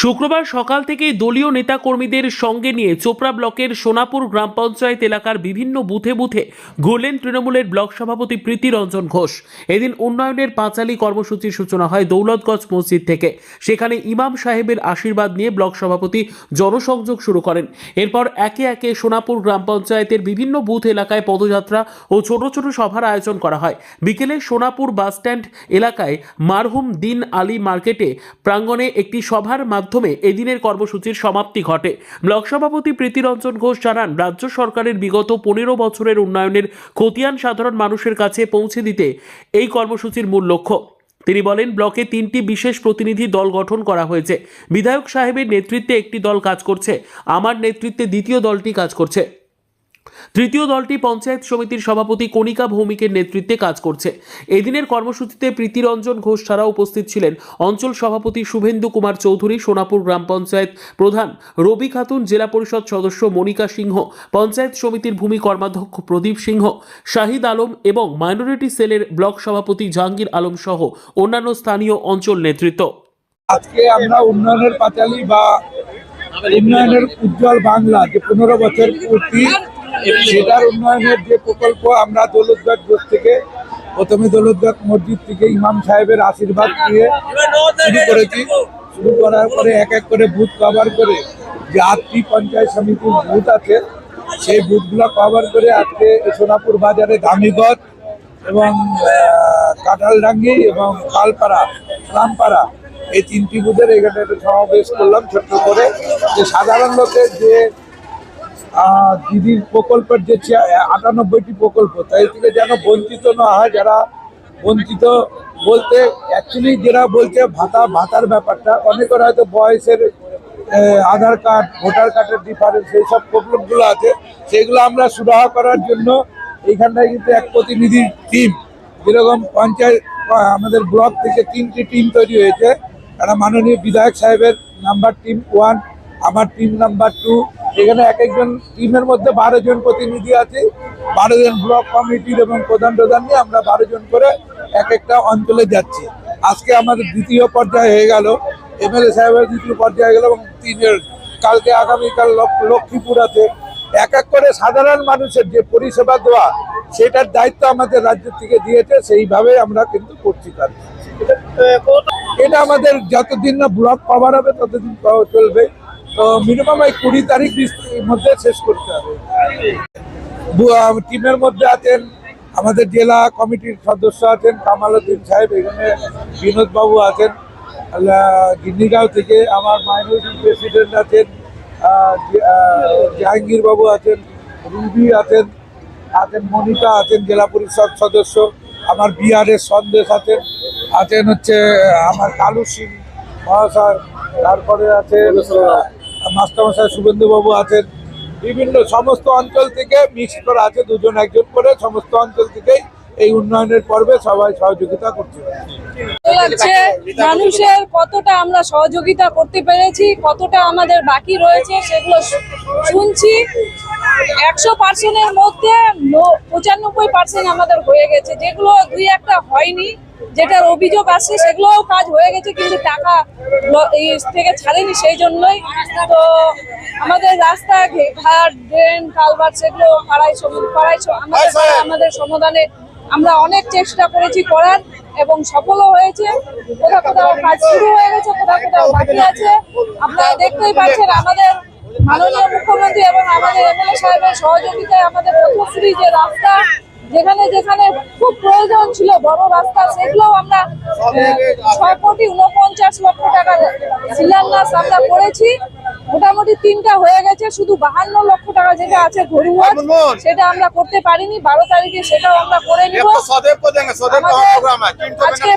শুক্রবার সকাল থেকেই দলীয় নেতাকর্মীদের সঙ্গে নিয়ে চোপড়া ব্লকের সোনাপুর গ্রাম পঞ্চায়েত এলাকার বিভিন্ন বুথে বুথে ঘুরলেন তৃণমূলের ব্লক সভাপতি প্রীতি রঞ্জন ঘোষ। এদিন উন্নয়নের পাঁচালী কর্মসূচির সূচনা হয় দৌলতগঞ্জ মসজিদ থেকে। সেখানে ইমাম সাহেবের আশীর্বাদ নিয়ে ব্লক সভাপতি জনসংযোগ শুরু করেন। এরপর একে একে সোনাপুর গ্রাম পঞ্চায়েতের বিভিন্ন বুথ এলাকায় পদযাত্রা ও ছোট ছোট সভার আয়োজন করা হয়। বিকেলে সোনাপুর বাসস্ট্যান্ড এলাকায় মারহুম দিন আলী মার্কেটে প্রাঙ্গণে একটি সভার মাধ্যমে এদিনের কর্মসূচির সমাপ্তি ঘটে। ব্লক সভাপতি প্রীতিরঞ্জন ঘোষ জানান, রাজ্য সরকারের বিগত পনেরো বছরের উন্নয়নের খতিয়ান সাধারণ মানুষের কাছে পৌঁছে দিতে এই কর্মসূচির মূল লক্ষ্য। তিনি বলেন, ব্লকে তিনটি বিশেষ প্রতিনিধি দল গঠন করা হয়েছে। বিধায়ক সাহেবের নেতৃত্বে একটি দল কাজ করছে। আমার নেতৃত্বে দ্বিতীয় দলটি কাজ করছে। তৃতীয় দলটি পঞ্চায়েত সমিতির সভাপতি কণিকা ভৌমিকের নেতৃত্বে কাজ করছে। এদিনের কর্মসূচিতে প্রীতিরঞ্জন ঘোষ ছাড়া উপস্থিত ছিলেন অঞ্চল সভাপতি শুভেন্দু কুমার চৌধুরী, সোনাপুর গ্রাম পঞ্চায়েত প্রধান রবি খাতুন, জেলা পরিষদ সদস্য মনিকা সিংহ, পঞ্চায়েত সমিতির ভূমি কর্মাধ্যক্ষ প্রদীপ সিংহ, শাহিদ আলম এবং মাইনরিটি সেলের ব্লক সভাপতি জাহাঙ্গীর আলম সহ অন্যান্য স্থানীয় অঞ্চল নেতৃত্ব। আজকে আমরা উন্নয়নের পাঁচালী বা উন্নয়নের উজ্জ্বল বাংলা যে পনেরো বছর পূর্তি সেটার উন্নয়নের যে প্রকল্প আমরা দৌলতগঞ্জ বোস থেকে প্রথমে দৌলতগঞ্জ মসজিদ থেকে ইমাম সাহেবের আশীর্বাদ নিয়ে শুরু করেছি। শুরু করার পরে এক এক করে বুথ কভার করে যে আটটি পঞ্চায়েত সমিতির বুথ আছে সেই বুথগুলো কভার করে আজকে সোনাপুর বাজারে দামিগঞ্জ এবং কাঁঠালডাঙ্গি এবং কালপাড়া রামপাড়া এই তিনটি বুথের এখানে একটা সমাবেশ করলাম ছোট্ট করে। যে সাধারণ লোকের যে দিদির প্রকল্পের যে আটানব্বইটি প্রকল্প, তাই থেকে যেন বঞ্চিত না হয়, যারা বঞ্চিত বলতে অ্যাকচুয়ালি যারা বলছে ভাতা, ভাতার ব্যাপারটা, অনেকের হয়তো বয়সের আধার কার্ড, ভোটার কার্ডের ডিফারেন্স সেই সব প্রবলেমগুলো আছে, সেগুলো আমরা সুরাহা করার জন্য এইখানটায় কিন্তু এক প্রতিনিধি টিম যেরকম পঞ্চায়েত আমাদের ব্লক থেকে তিনটি টিম তৈরি হয়েছে একটা মাননীয় বিধায়ক সাহেবের নাম্বার টিম ওয়ান আমার টিম নাম্বার টু এখানে এক একজন টিমের মধ্যে বারো জন প্রতিনিধি আছে। বারো জন ব্লক কমিটির এবং প্রধান প্রধান নিয়ে আমরা বারো জন করে এক একটা অঞ্চলে যাচ্ছি। আজকে আমাদের দ্বিতীয় পর্যায়ে হয়ে গেল। এমএলএ সাহেবের দ্বিতীয় পর্যায়ে গেল এবং তিনের কালকে আগামীকাল লক- লক্ষ্মীপুর আছে। এক এক করে সাধারণ মানুষের যে পরিষেবা দেওয়া, সেটার দায়িত্ব আমাদের রাজ্য থেকে দিয়েছে। সেইভাবে আমরা কিন্তু করছি কাজ এটা আমাদের যতদিন না ব্লক পাওয়ার হবে, ততদিন চলবে। তো মিনিমাম এই কুড়ি তারিখ মধ্যে শেষ করতে হবে। টিমের মধ্যে আছেন আমাদের জেলা কমিটির সদস্য আছেন কামাল উদ্দিন সাহেব, এখানে বিনোদ বাবু আছেন গিন্নিগাঁও থেকে আমার মাইনরিটি প্রেসিডেন্ট আছেন জাহাঙ্গীর বাবু আছেন, রুবি আছেন আছেন মনিকা আছেন, জেলা পরিষদ সদস্য, আমার বিহারের সন্দেশ আছেন আছেন হচ্ছে আমার কালু সিং মহাশয়, তারপরে আছে মাস্টারমশাই শুভেন্দুবাবু আছেন। বিভিন্ন সমস্ত অঞ্চল থেকে মিক্স করা আছে, দুজন একজন করে সমস্ত অঞ্চল থেকেই এই উন্নয়নের পর্বে সবাই সহযোগিতা করছে। লাগছে, মানুষের কতটা আমরা সহযোগিতা করতে পেরেছি, কতটা আমাদের বাকি রয়েছে সেগুলো শুনছি। একশো পার্সেন্টের মধ্যে পঁচানব্বই পার্সেন্ট আমাদের হয়ে গেছে, যেগুলো দুই একটা হয়নি। যেটার অভিযোগ আসছে সেগুলোও কাজ হয়ে গেছে কিন্তু টাকা থেকে ছাড়েনি সেই জন্যই। তো আমাদের রাস্তা ঘাট ড্রেন কালভার্ট সেগুলো পাড়ায় পাড়ায় আমাদের আমাদের সমাধানে আমরা অনেক চেষ্টা করেছি করার এবং সফলও হয়েছে। কোথাও কোথাও কাজ শুরু হয়ে গেছে কোথাও কোথাও বাকি আছে। আপনারা দেখতেই পাচ্ছেন আমাদের মাননীয় মুখ্যমন্ত্রী এবং আমাদের এমএলএ সাহেবের সহযোগিতায় আমাদের পথশ্রী যে রাস্তা যেখানে যেখানে খুব প্রয়োজন ছিল বড় রাস্তা সেগুলো আমরা ছয় কোটি উনপঞ্চাশ লক্ষ টাকা শিলান্যাস আমরা করেছি। মোটামুটি তিনটা হয়ে গেছে শুধু বাহান্ন লক্ষ টাকা যেটা আছে ঘরুয়া সেটা আমরা করতে পারিনি বারো তারিখে সেটাও আমরা করে নিব। আজকে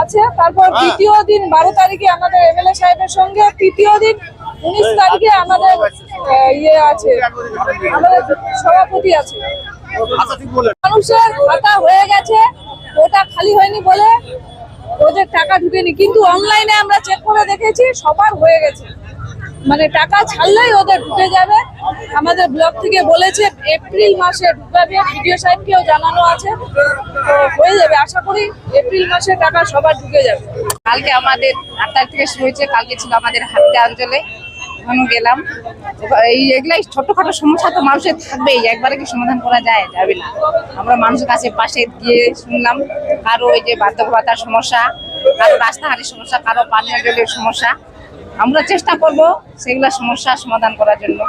আচ্ছা তারপর দ্বিতীয় দিন বারো তারিখে আমাদের এমএলএ সাহেবের সঙ্গে তৃতীয় দিন উনিশ তারিখে আমাদের ইয়ে আছে। আমাদের সভাপতি আছে। আচ্ছা, মানুষের খাতা হয়ে গেছে ওটা খালি হয়নি বলে ওদের টাকা ঢুকেনি। কিন্তু অনলাইনে আমরা চেক করে দেখেছি সবার হয়ে গেছে। মানে টাকা ছাড়লেই ওদের ঢুকে যাবে। আমাদের ব্লক থেকে বলেছে এপ্রিল মাসে ঢুকাবে। ভিডিও সাহেবকেও জানানো আছে। তো হয়ে যাবে। আশা করি এপ্রিল মাসে টাকা সবার ঢুকে যাবে। কালকে আমাদের আট তারিখ থেকে শুরু হয়েছে। কালকে ছিল আমাদের হাতে অঞ্চলে ওখানে গেলাম। এই এগুলাই ছোটখাটো সমস্যা তো মানুষের থাকবেই, একবারে কি সমাধান করা যায়? যাবে না। আমরা মানুষের কাছে পাশে গিয়ে শুনলাম, কারও ওই যে বার্ধক্য ভাতার সমস্যা, কারও রাস্তাঘাটের সমস্যা, কারও পানীয় জলের সমস্যা। আমরা চেষ্টা করব সেগুলা সমস্যা সমাধান করার জন্য।